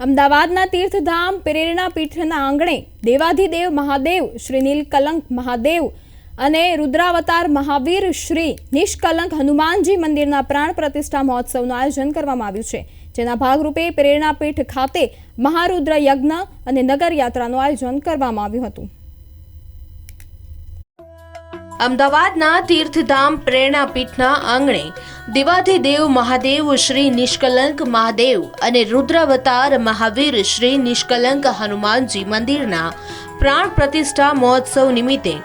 અમદાવાદના તીર્થધામ પ્રેરણા પીઠના આંગણે દેવાધિદેવ મહાદેવ, શ્રી નીલકલંક મહાદેવ અને રુદ્રાવતાર મહાવીર શ્રી નિષ્કલંક હનુમાનજી મંદિરના પ્રાણ પ્રતિષ્ઠા મહોત્સવનું આયોજન કરવામાં આવ્યું છે. જેના ભાગરૂપે પ્રેરણા પીઠ ખાતે મહારુદ્ર યજ્ઞ અને નગર યાત્રાનું આયોજન કરવામાં આવ્યું હતું. અમદાવાદના તીર્થધામ પ્રેરણાપીઠના આંગણે દેવાધિદેવ મહાદેવ શ્રી નિષ્કલંક મહાદેવ અને રુદ્રાવતાર મહાવીર શ્રી નિષ્કલંક હનુમાનજી મંદિરના પ્રાણ પ્રતિષ્ઠા મહોત્સવ નિમિત્તે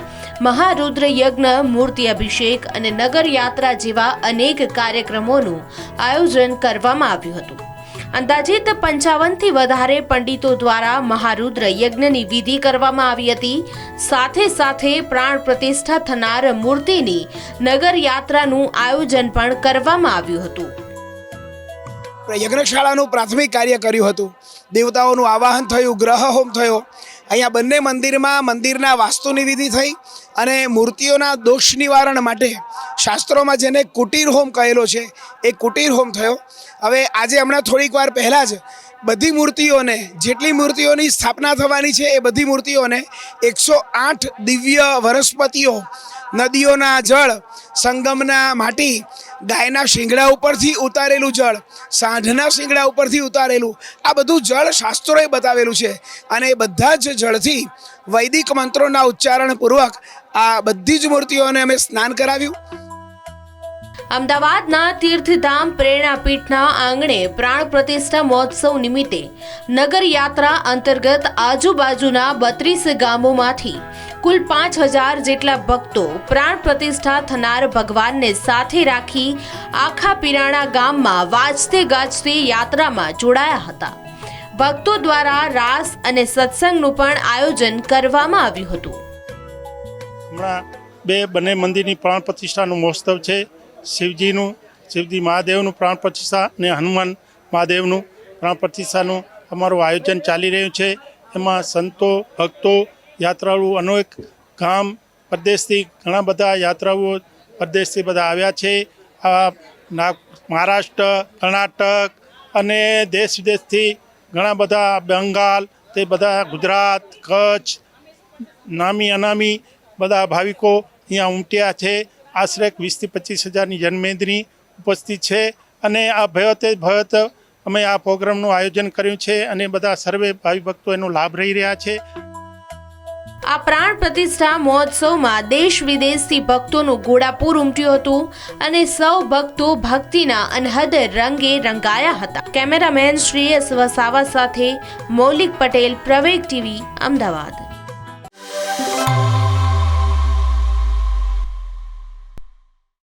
મહારુદ્ર યજ્ઞ મૂર્તિ અભિષેક અને નગર યાત્રા જેવા અનેક કાર્યક્રમોનું આયોજન કરવામાં આવ્યું હતું. અંદાજિત પંચાવનથી વધારે પંડિતો દ્વારા મહારુદ્ર યજ્ઞની વિધિ કરવામાં આવી હતી. સાથે સાથે પ્રાણ પ્રતિષ્ઠા થનાર મૂર્તિની નગર યાત્રાનું આયોજન પણ કરવામાં આવ્યું હતું. યજ્ઞશાળાનું પ્રાથમિક કાર્ય કર્યું હતું. દેવતાઓનું આવાહન થયું, ગ્રહ હોમ થયો. અહીંયા બંને મંદિરમાં મંદિરના વાસ્તુની વિધિ થઈ અને મૂર્તિઓના દોષ નિવારણ માટે શાસ્ત્રોમાં જેને કુટીર હોમ કહેલો છે, એ કુટીર હોમ થયો. હવે આજે હમણાં થોડીક વાર પહેલાં જ બધી મૂર્તિઓને, જેટલી મૂર્તિઓની સ્થાપના થવાની છે એ બધી મૂર્તિઓને એકસો આઠ દિવ્ય વનસ્પતિઓ, નદીઓના જળ, સંગમના માટી, ગાયના શિંગડા ઉપરથી ઉતારેલું જળ, સાંઢના શિંગડા ઉપરથી ઉતારેલું, આ બધું જળ શાસ્ત્રોએ બતાવેલું છે. અને એ બધા જ જળથી વૈદિક મંત્રોના ઉચ્ચારણપૂર્વક આ બધી જ મૂર્તિઓને અમે સ્નાન કરાવ્યું. અમદાવાદના તીર્થધામ પ્રેરણાપીઠના આંગણે પ્રાણ પ્રતિષ્ઠા મહોત્સવ નિમિત્તે નગરયાત્રા અંતર્ગત આજુબાજુના બત્રીસ ગામોમાંથી કુલ પાંચ હજાર જેટલા ભક્તો પ્રાણ પ્રતિષ્ઠા થનાર ભગવાનને સાથે રાખી આખા પિરાણા ગામમાં વાજતે ગાજતે યાત્રામાં જોડાયા હતા. ભક્તો દ્વારા રાસ અને સત્સંગનું પણ આયોજન કરવામાં આવ્યું હતું. બે બંને મંદિરની પ્રાણ પ્રતિષ્ઠાનું મહોત્સવ છે. શિવજીનું, શિવજી મહાદેવનું પ્રાણ પ્રતિષ્ઠા અને હનુમાન મહાદેવનું પ્રાણ પ્રતિષ્ઠાનું અમારું આયોજન ચાલી રહ્યું છે. એમાં સંતો, ભક્તો, યાત્રાળુ અનેક ગામ, પરદેશથી ઘણા બધા યાત્રાળુઓ પ્રદેશથી બધા આવ્યા છે. આ મહારાષ્ટ્ર, કર્ણાટક અને દેશ વિદેશથી ઘણા બધા બંગાળ, તે બધા ગુજરાત, કચ્છ, નામી અનામી બધા ભાવિકો અહીંયા ઉમટ્યા છે. આશરે વીસથી પચીસ હજારની જન્મેદની ઉપસ્થિત છે અને આ ભયતે ભયત અમે આ પ્રોગ્રામનું આયોજન કર્યું છે અને બધા સર્વે ભાવિ ભક્તો એનો લાભ રહી રહ્યા છે. આ પ્રાણ પ્રતિષ્ઠા મહોત્સવમાં દેશ વિદેશથી ભક્તોનું ઘોડાપૂર ઉમટ્યું હતું અને સૌ ભક્તો ભક્તિના અનહદ રંગે રંગાયા હતા. કેમેરામેન શ્રી એસ વસાવા સાથે મૌલિક પટેલ પ્રવેગ ટીવી, અમદાવાદ.